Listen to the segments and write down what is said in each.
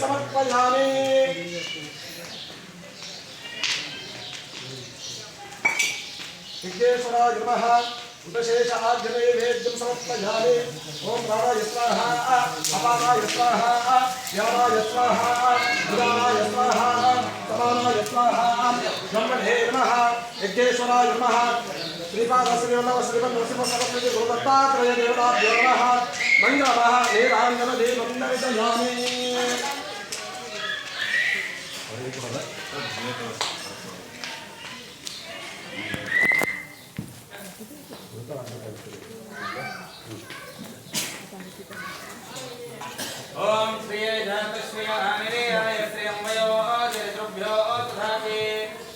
समर्पयामि। विघ्नेश्वराय नमः। उपशेष आर्जनैवेद्यं समर्पयामि। ॐ प्राणाय स्वाहा। अपानाय स्वाहा। व्यानाय स्वाहा। उदानाय स्वाहा। समानाय स्वाहा। ब्रह्मणे नमः। यज्ञेश्वराय नमः। श्रीपादश्रीवल्लभ श्रीमन्नरसिंह सरस्वती गुरुदत्तात्रय देवताभ्यो नमः मङ्गलमः नीराञ्जनदीपं दर्शयामि ॐ श्रिये जातश्रिय आनिरेयाय श्रियं वयो जयतृभ्यो तथापि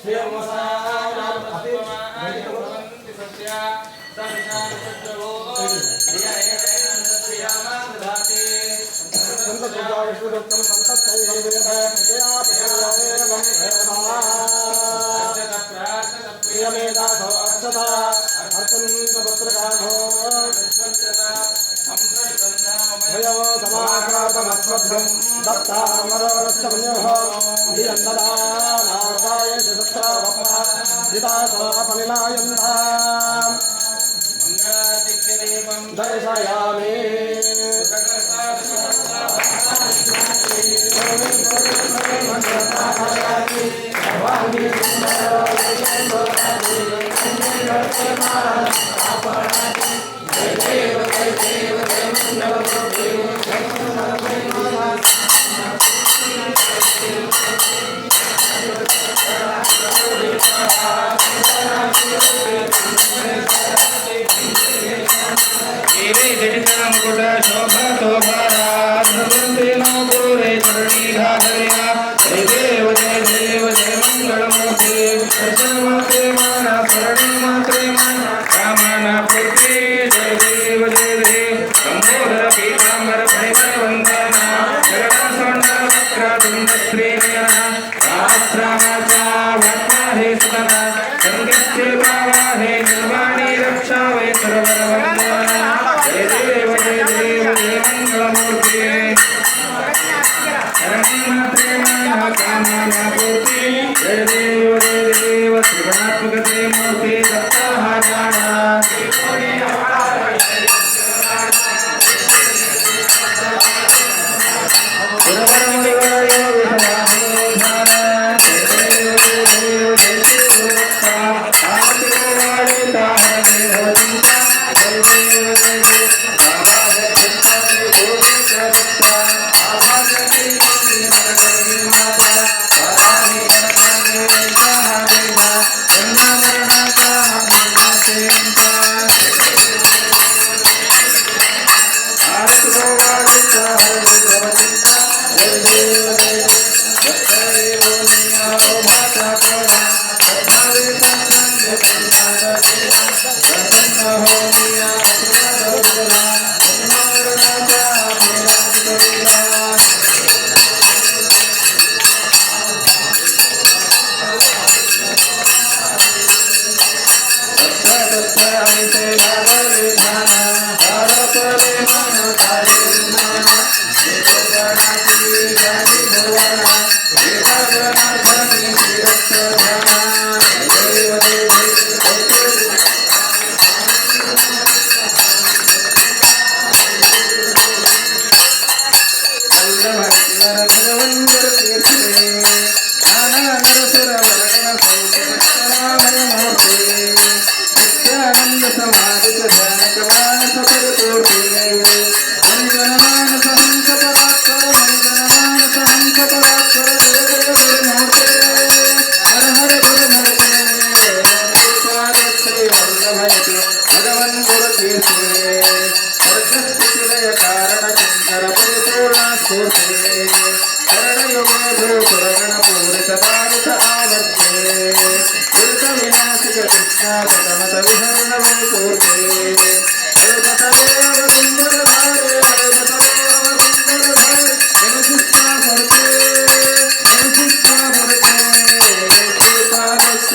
श्रियं वसानामभवन्ति सत्या संशान् सद्गवो श्रियामा दधाति संत विष्णुदत्तं सन्तत्सैवं संत అర్చత అర్చంద్రపుత్రకామో సమాకారమస్వభ్యం దత్తామరోరస్యమన్యోహ ధియందదా నారాయ సుదత్రావప జితాసమాపనిలాయందా దర్శయామి మంగళ Maharaj.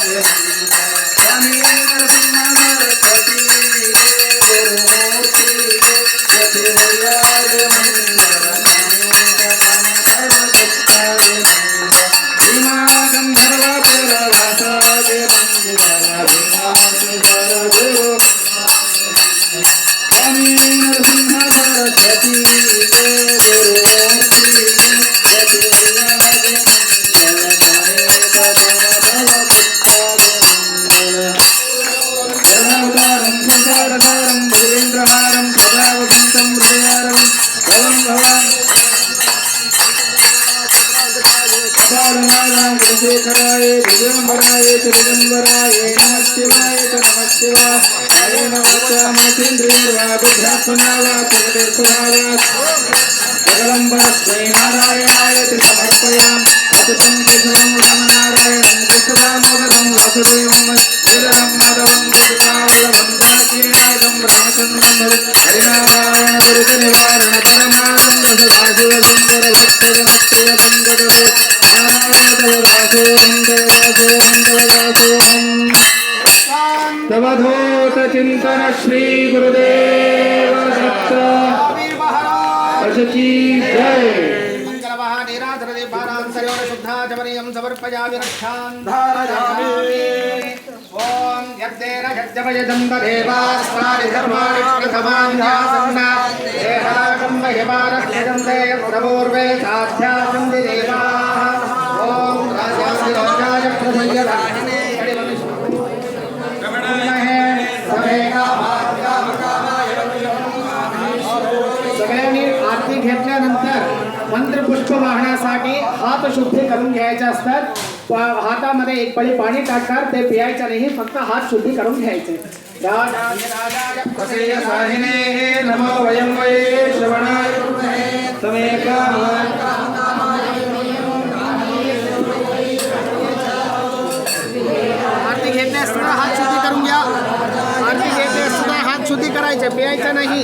Tell me दिगम्बराय नमः शिवाय च नमः शिवाय नमस्तेन्द्रियर्वा वा जगदम्बरस्मै नारायणाय च समर्पयाम् अतुतं केशवं रामनारायणं कृष्णदामोदरं वासुदेवं समर्पयामि रक्षान् धारयामि। ॐ यद्देन यज्ञमयजं देवास्मानि धर्माणि प्रथमान्यासन्ना देहाकं महिमानस्यजं ते प्रपूर्वे साध्यासं देवाः ॐ राजाय प्रसय्यदाहिने मंत्रपुष्प वाहण्यासाठी हात शुद्धी करून घ्यायचे असतात. हातामध्ये एक पळी पाणी टाकतात ते पियायचं नाही फक्त हात शुद्धी करून घ्यायचे. आरती असताना हात शुद्धी करून घ्या. आरती घेतली असताना हात शुद्धी करायचे पियायचं नाही.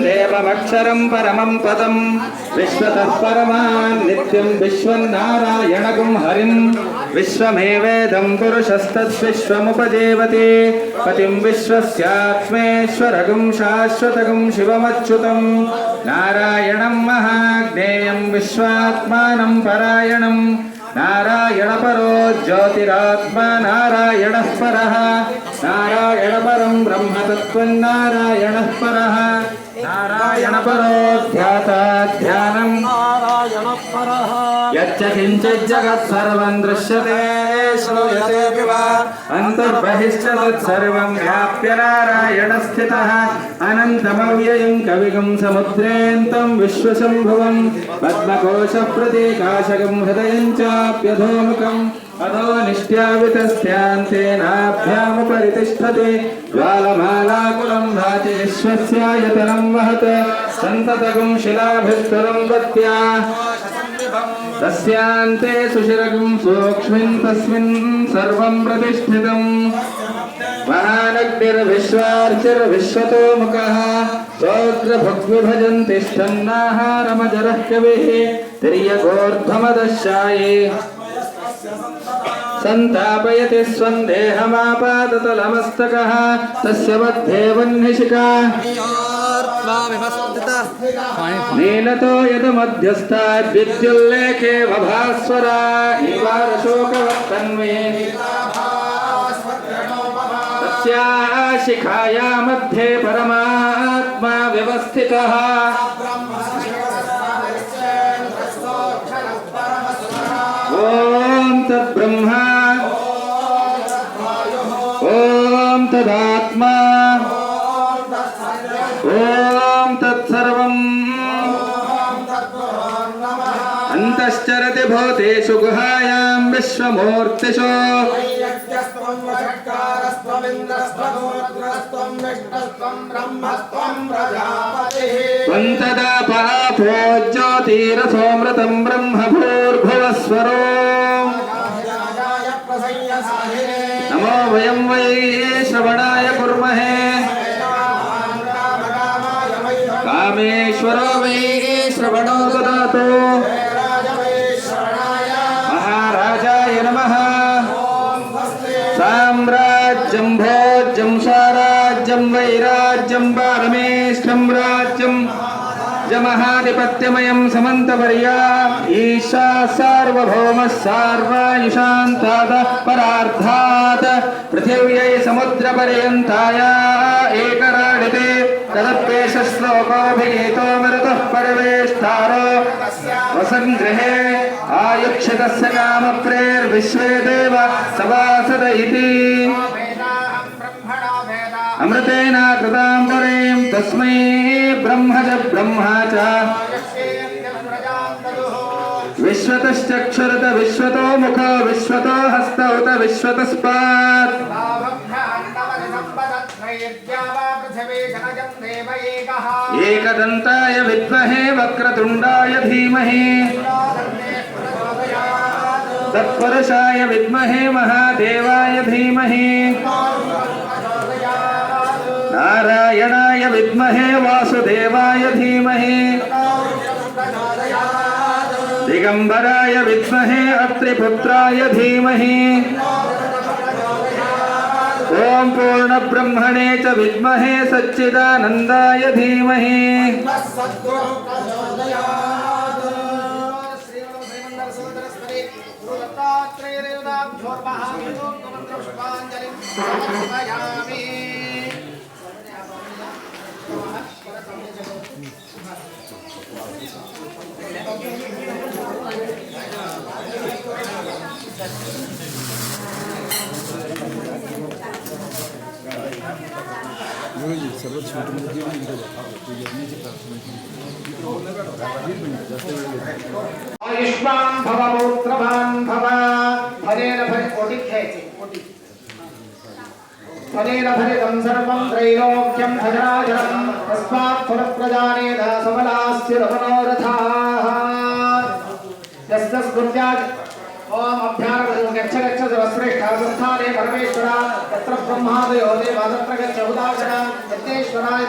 आरती घेतली देवमक्षरं परमं पदं विश्वतः परमान् नित्यं विश्वन्नारायणगुं हरिं विश्वमेवेदं पुरुषस्तद्विश्वमुपजेवते पतिं विश्वस्यात्मेश्वरगुं शाश्वतगुं शिवमच्युतं नारायणं महाज्ञेयं विश्वात्मानं परायणं नारायणपरो ज्योतिरात्मा नारायणः परः नारायणपरं ब्रह्म तत्त्वं नारायणः परः నారాయణ పరోధ్యానం నారాయణ పర. యచ్చిజగత్సర్వం దృశ్యతే శ్రూయతే అంతర్బహిశ్చ తత్సర్వం వ్యాప్య నారాయణ స్థిత. అనంతమవ్యయం కవిగం సముద్రేంతం విశ్వశంభువం. పద్మకోశ ప్రతికాశకం హృదయం చాప్యధోముఖం. अधो निष्ट्यावितस्यान्तेनाभ्यामुपरि तिष्ठति ज्वालमालाकुलं भाति विश्वस्यायतनं वहत। सन्ततगुं शिलाभिस्तरं दत्या तस्यान्ते सुशिरगुं सूक्ष्मिन् तस्मिन् सर्वं प्रतिष्ठितम्। महानग्निर्विश्वार्चिर्विश्वतो मुखः सोऽग्रभग्विभजन्तिष्ठन्नाहारमजरः कविः। तिर्यगोर्ध्वमदशाये सन्तापयति स्वन्देहमापाततलमस्तकः तस्यमध्ये वह्निशिखा नीलतो यदमध्यस्थाद्विद्युल्लेखे बभास्वरा इवारशोकवत्तन्मे तस्याः शिखाया मध्ये परमात्मा व्यवस्थितः। तद्ब्रह्मा ॐ तदात्मा। ॐ तत्सर्वम्। अन्तश्चरति भूतेषु गुहायां विश्वमूर्तिषु। त्वं तदा पापो ज्योतिरसोऽमृतं ब्रह्म भूर्भुवस्वरो नमो वयं वै श्रवणाय कुर्महे। कामेश्वरो वै श्रवणो ददातु। महाराजाय नमः। साम्राज्यं भोज्यं साराज्यं वैराज्यं पारमेष्ठं राज्यं महाधिपत्यमयं समन्तवर्या। ईशा सार्वभौमः सार्वायुषान्ताद परार्धात् पृथिव्यै समुद्रपर्यन्ताया एकराडिते। तदप्येष श्लोकोऽभिगीतो मरुतः परवेष्ठारो वसङ्गृहे आयुक्षितस्य कामप्रेर्विश्वे देव सवासद इति। अमृतेन कृतां तस्मै ब्रह्म च ब्रह्मा च विश्वतश्चक्षुरत विश्वतो मुख विश्वतो हस्त उत विश्वतस्पात्। एकदन्ताय विद्महे वक्रतुण्डाय धीमहि। तत्पुरुषाय विद्महे महादेवाय धीमहि। नारायणाय विद्महे वासुदेवाय धीमहि। दिगम्बराय विद्महे अत्रिपुत्राय धीमहि। पूर्ण पूर्णब्रह्मणे च विद्महे सच्चिदानन्दाय धीमहि। योजी सर्व छोटी आयुष्मान भव मूत्रवान भव। फलेन फले ओटिक है फलेन फलितं सर्वं त्रैलोक्यं भजराजनं तस्मात् फलप्रदानेन सबलास्य रमणोरथाः यस्य स्मृत्याज्ञ ॐ अभ्यारं गच्छ गच्छ सर्वश्रेष्ठा परमेश्वरा तत्र ब्रह्मादयो देवा तत्र गच्छ उदासना यज्ञेश्वराय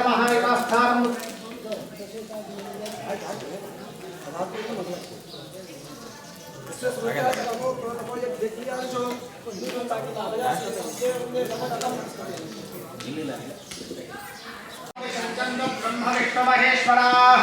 ब्रह्मविष्णुमहेश्वराः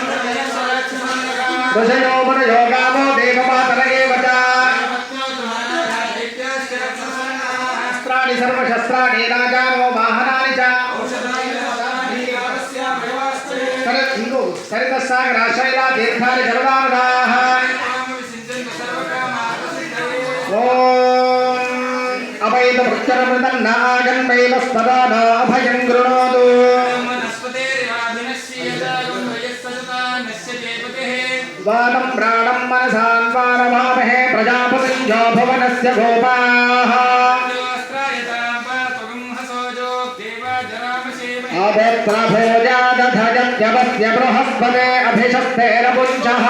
ऋषयो मुनयो गावो देवमातरगेव च शस्त्राणि सर्वशस्त्राणि राजानो वाहनानि च सरत् हिन्दु सरितस्सागरा शैला दीर्घानि जलदानदाः ॐ अभय वृक्षरमृतन्नागन्वैवस्तदा न अभयं गृणोतु वामं प्राणं मनसान् वारवामहे प्रजापतिं भुवनस्य गोपाः। अभेत्रभोजादधजत्यवस्य बृहस्पते अभिषस्तेरपुञ्चः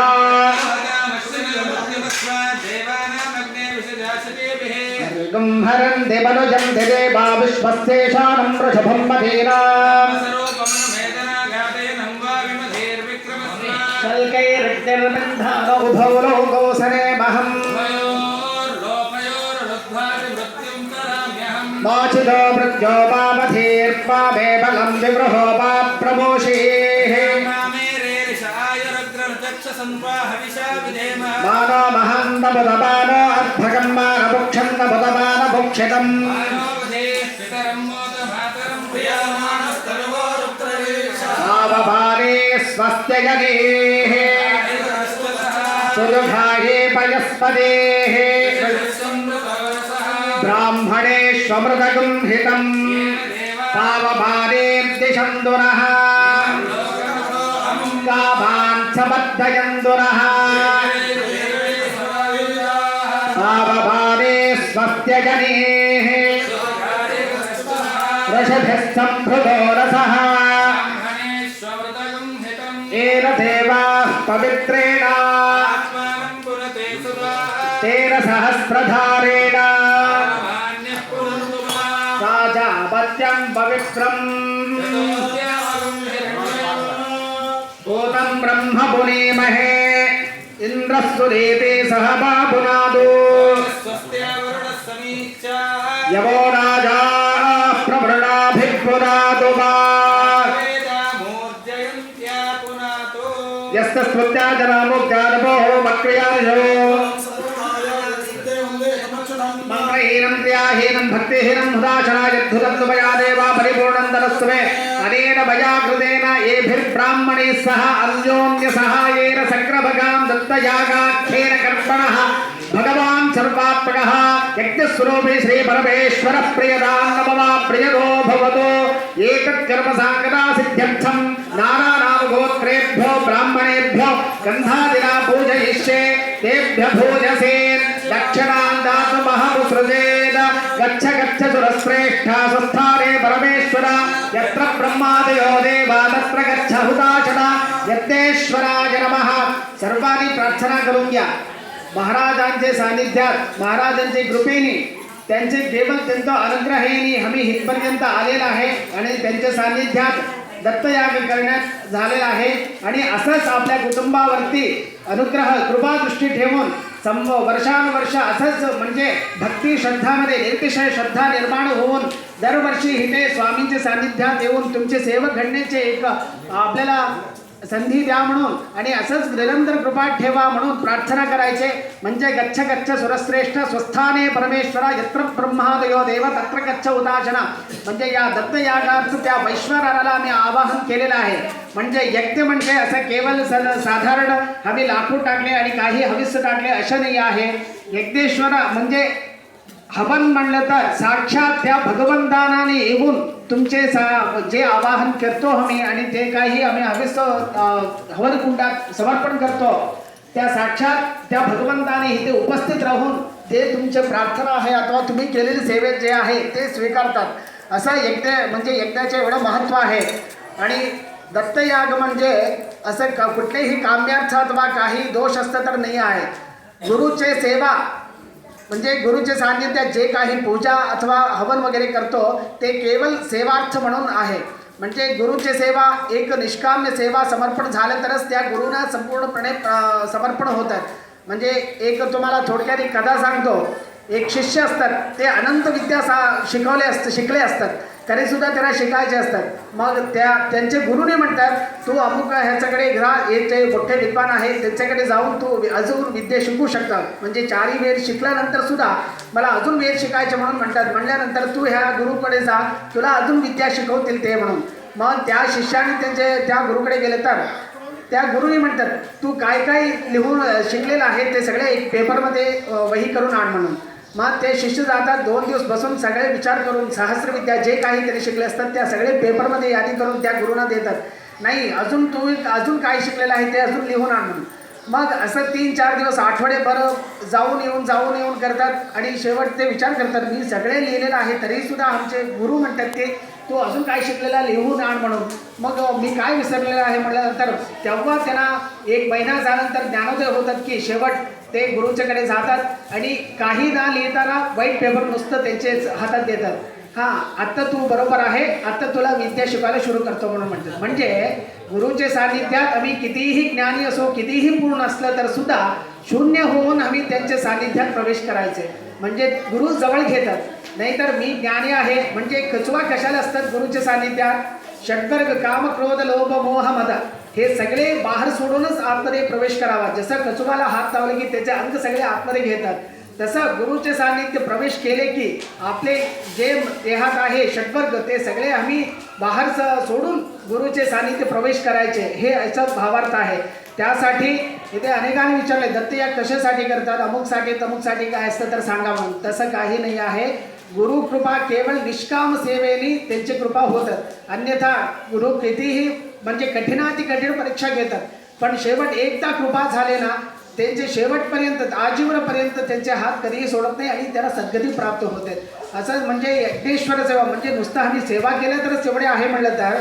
हरन्ति मनुजन्ति देवा विश्वस्येषाणं वृषभं मदीनाम् मोचितो मृत्यो पामधीर्पामे बलं विवृहो वा प्रमोषेः मानो महान्तमुदमानो अर्भकं मानभुक्षन्तमुदमानभुक्षितम् आवभारे स्वस्य गणेः सुरभाये पयस्पदेः ब्राह्मणेष्वमृतगुं हितम्। पावभारेर्दिशन्दुरः कामान् सबद्धयन्दुरः पावभारे स्वस्य जनेः। वृषभिः सम्भृतो रसः। येन देवाः पवित्रेण। तेन सहस्रधारेण। सहस्रम् ब्रह्म पुनेमहे इन्द्रस्वदेते सह बाबुनादो। यवो राजा प्रभृणाभिपुनादो वा। यस्तस्वत्या जनामुक्त्या नमो मन्त्रहीनं क्रियाहीनं भक्तिहीनं हुदाशनायद्धुतं तुमया देवा परिपूर्णं दरस्तु मे अनेन भयाकृतेन एभिर्ब्राह्मणैः सह अन्योन्यसहायेन सक्रभगां दत्तयागाख्येन कर्पणः भगवान् सर्वात्मकः यज्ञस्वरूपे श्रीपरमेश्वरः प्रियदान्नमवा प्रियदो भवतो एतत्कर्मसाङ्गदा सिद्ध्यर्थं नानानामगोत्रेभ्यो ब्राह्मणेभ्यो गन्धादिना पूजयिष्ये तेभ्य भोजसे दक्षिणां दातुमहमुसृजेद गच्छ गच्छ सुरश्रेष्ठा सुस्थाने परमेश्वर यत्र ब्रह्मादयो देवा तत्र गच्छ हुताशना यज्ञेश्वराय नमः। सर्वांनी प्रार्थना करून घ्या. महाराजांचे सानिध्यात महाराजांचे कृपेने त्यांचे केवळ त्यांचा अनुग्रहाने आम्ही इथपर्यंत आलेला आहे आणि त्यांच्या सानिध्यात दत्तयाग करण्यात झालेला आहे. आणि असंच आपल्या कुटुंबावरती अनुग्रह कृपादृष्टी ठेवून सम वर्षानुवर्ष असंच म्हणजे भक्ती श्रद्धामध्ये निर्तिशय श्रद्धा निर्माण होऊन दरवर्षी इथे स्वामींच्या सान्निध्यात येऊन तुमचे सेवक घडण्याचे एक आपल्याला संधी द्या म्हणून आणि असंच निरंतर कृपात ठेवा म्हणून प्रार्थना करायचे. म्हणजे गच्छ गच्छ सुरश्रेष्ठ स्वस्थाने परमेश्वरा यत्र ब्रह्मादयो देव तत्र गच्छ उदासना म्हणजे या दत्तयागार्थ त्या वैश्वराला मी आवाहन केलेलं आहे. म्हणजे यज्ञ म्हणजे असं केवळ सन साधारण हवी लाकूड टाकले आणि काही हविष्य टाकले असं नाही आहे. यज्ञेश्वर म्हणजे हवन म्हणलं तर साक्षात त्या भगवंतानाने येऊन तुमचे सा जे आवाहन करतो आम्ही आणि जे काही आम्ही हवेस हवन कुंडात समर्पण करतो त्या साक्षात त्या भगवंताने इथे उपस्थित राहून ते तुमचे प्रार्थना आहे अथवा तुम्ही केलेली सेवे जे आहे ते स्वीकारतात. असं यज्ञ म्हणजे यज्ञाचे एवढं महत्त्व आहे. आणि दत्तयाग म्हणजे असं का कुठलेही काम्यार्थ अथवा काही दोष असतं तर नाही आहे. गुरुचे सेवा म्हणजे गुरुच्या सान्निध्यात जे काही पूजा अथवा हवन वगैरे करतो ते केवळ सेवार्थ म्हणून आहे. म्हणजे गुरुची सेवा एक निष्काम्य सेवा समर्पण झालं तरच त्या गुरुना संपूर्णपणे समर्पण होतात. म्हणजे एक तुम्हाला थोडक्यात एक कथा सांगतो. एक शिष्य असतात ते अनंत विद्या सा शिकवले असत शिकले असतात. तरीसुद्धा त्यांना शिकायचे असतात. मग त्या त्यांचे गुरुने म्हणतात तू अमुक ह्याच्याकडे ग्रा येते मोठे विद्वान आहेत त्यांच्याकडे जाऊन तू अजून विद्या शिकू शकता म्हणजे चारही वेळ शिकल्यानंतर सुद्धा मला अजून वेद शिकायचे म्हणून म्हणतात. म्हणल्यानंतर तू ह्या गुरुकडे जा तुला अजून विद्या शिकवतील ते म्हणून. मग त्या शिष्याने त्यांचे त्या गुरुकडे गेले तर त्या गुरुनी म्हणतात तू काय काय लिहून शिकलेलं आहे ते सगळे एक पेपरमध्ये वही करून आण म्हणून. मग ते शिष्य जातात दोन दिवस बसून सगळे विचार करून सहस्रविद्या जे काही त्यांनी शिकले असतात त्या सगळे पेपरमध्ये यादी करून त्या गुरुना देतात. नाही अजून तुम्ही अजून काय शिकलेलं आहे ते अजून लिहून आण म्हणून. मग असं तीन चार दिवस आठवडे बरं जाऊन येऊन जाऊन येऊन करतात आणि शेवट ते विचार करतात मी सगळे लिहिलेलं आहे तरीसुद्धा आमचे गुरु म्हणतात ते तू अजून काय शिकलेला लिहून आण म्हणून. मग मी काय विसरलेलं आहे म्हटल्यानंतर तेव्हा त्यांना एक महिना झाल्यानंतर ज्ञानोदय होतात की शेवट ते गुरुच्याकडे जातात आणि काही ना लिहिताना वाईट पेपर नुसतं त्यांचेच हातात देतात. हां आत्ता तू बरोबर आहे आत्ता तुला विद्या शिकायला सुरू करतो म्हणून म्हणतात. म्हणजे गुरुचे सानिध्यात आम्ही कितीही ज्ञानी असो कितीही पूर्ण असलं तर सुद्धा शून्य होऊन आम्ही त्यांच्या सानिध्यात प्रवेश करायचे. म्हणजे गुरु जवळ घेतात. नाहीतर मी ज्ञानी आहे म्हणजे कचवा कशाला असतात गुरुच्या सानिध्यात षड्वर्ग काम क्रोध लोभ मोह मदा. हे सगळे बाहेर सोडूनच आतमध्ये प्रवेश करावा. जसं कचुबाला हात लावले की त्याचे अंग सगळे आतमध्ये घेतात. तसं गुरुचे सान्निध्य प्रवेश केले की आपले जे देहात आहे षटवर्ग ते सगळे आम्ही बाहेर स- सोडून गुरुचे सान्निध्य प्रवेश करायचे. हे याचं भावार्थ आहे. त्यासाठी इथे अनेकांनी विचारले दत्तयाग कशासाठी करतात? अमुकसाठी तमुकसाठी काय असतं तर सांगा म्हणून तसं काही नाही आहे. गुरु कृपा केवळ निष्काम सेवेने त्यांची कृपा होतात अन्यथा गुरु कितीही म्हणजे कठीणाती कठीण परीक्षा घेतात. पण शेवट एकदा कृपा झाले ना त्यांचे शेवटपर्यंत आजीवनपर्यंत त्यांचे हात कधीही सोडत नाही आणि त्याला सद्गती प्राप्त होते. असं म्हणजे यज्ञेश्वर सेवा म्हणजे नुसतं आम्ही सेवा केल्या तरच एवढे आहे म्हणलं तर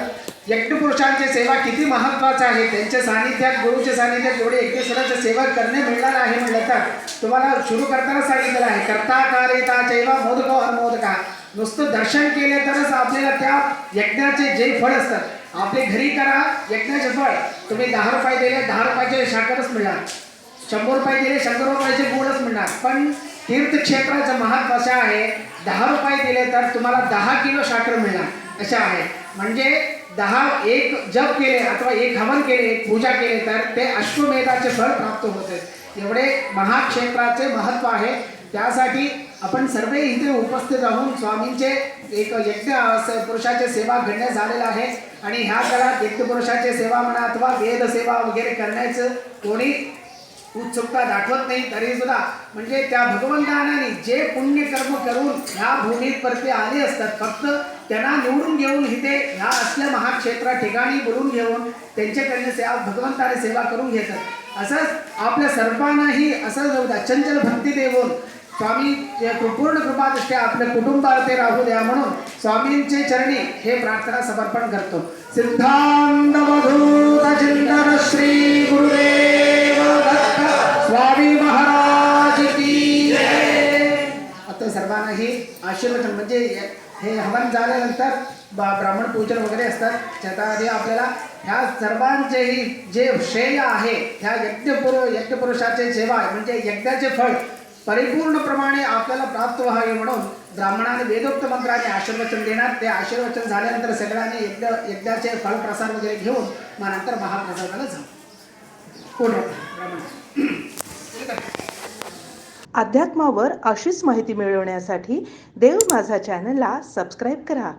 यज्ञपुरुषांची सेवा किती महत्त्वाचं आहे. त्यांच्या सानिध्यात गुरुच्या सानिध्यात एवढे यज्ञेश्वराची सेवा करणे मिळणार आहे म्हणलं तर तुम्हाला सुरू करताना सांगितलेलं आहे कर्ता कारिता चैवा मोदक अनमोदका नुसतं दर्शन केले तरच आपल्याला त्या यज्ञाचे जे फळ असतात आपले घरी करा यज्ञाचे फळ तुम्ही दहा रुपये दिले दहा रुपयाचे शाकरच मिळणार. शंभर रुपये दिले शंभर रुपयाचे गोडच मिळणार. पण तीर्थक्षेत्राचं महत्त्व असं आहे दहा रुपये दिले तर तुम्हाला दहा किलो साखर मिळणार. असे आहे. म्हणजे दहा एक जप केले अथवा एक हवन केले एक पूजा केले तर ते अश्वमेधाचे फळ प्राप्त होते. एवढे महाक्षेत्राचे महत्त्व आहे. त्यासाठी आपण सर्व इथे उपस्थित राहून स्वामींचे एक यज्ञ पुरुषाचे सेवा घडण्यात झालेलं आहे. आणि ह्या काळात यज्ञ पुरुषाचे सेवा म्हणा अथवा वेद सेवा वगैरे करण्याचं कोणी उत्सुकता दाखवत नाही तरी सुद्धा. म्हणजे त्या भगवंतानाने जे पुण्यकर्म करून ह्या भूमीत परते आले असतात फक्त त्यांना निवडून घेऊन इथे ह्या असल्या महाक्षेत्रा ठिकाणी बोलून घेऊन त्यांच्याकडनं सेवा भगवंताने सेवा करून घेतात. असंच आपल्या सर्वांनाही असं जाऊ द्या चंचल भक्ती देऊन स्वामी पूर्ण कृपादृष्ट्या आपल्या कुटुंबाला ते राहू द्या म्हणून स्वामींचे चरणी हे प्रार्थना समर्पण करतो. सिद्धांत मधुत चिंतन श्री गुरुदेव स्वामी महाराज की आता सर्वांनाही आशीर्वचन म्हणजे हे हवन झाल्यानंतर ब्राह्मण पूजन वगैरे असतात. त्याच्या आपल्याला ह्या सर्वांचेही जे श्रेय आहे ह्या यज्ञपुर यज्ञपुरुषाचे सेवा म्हणजे यज्ञाचे फळ परिपूर्ण प्रमाणे आपल्याला प्राप्त व्हावे म्हणून ब्राह्मणाने वेदोक्त मंत्राने आशीर्वचन देणार. ते आशीर्वचन झाल्यानंतर सगळ्यांनी यज्ञ यज्ञाचे फळप्रसाद वगैरे घेऊन मग नंतर महाप्रसादाला जाऊ. कोण ब्राह्मण. अध्यात्मावर अशीच माहिती मिळवण्यासाठी देव माझा चॅनलला सबस्क्राईब करा.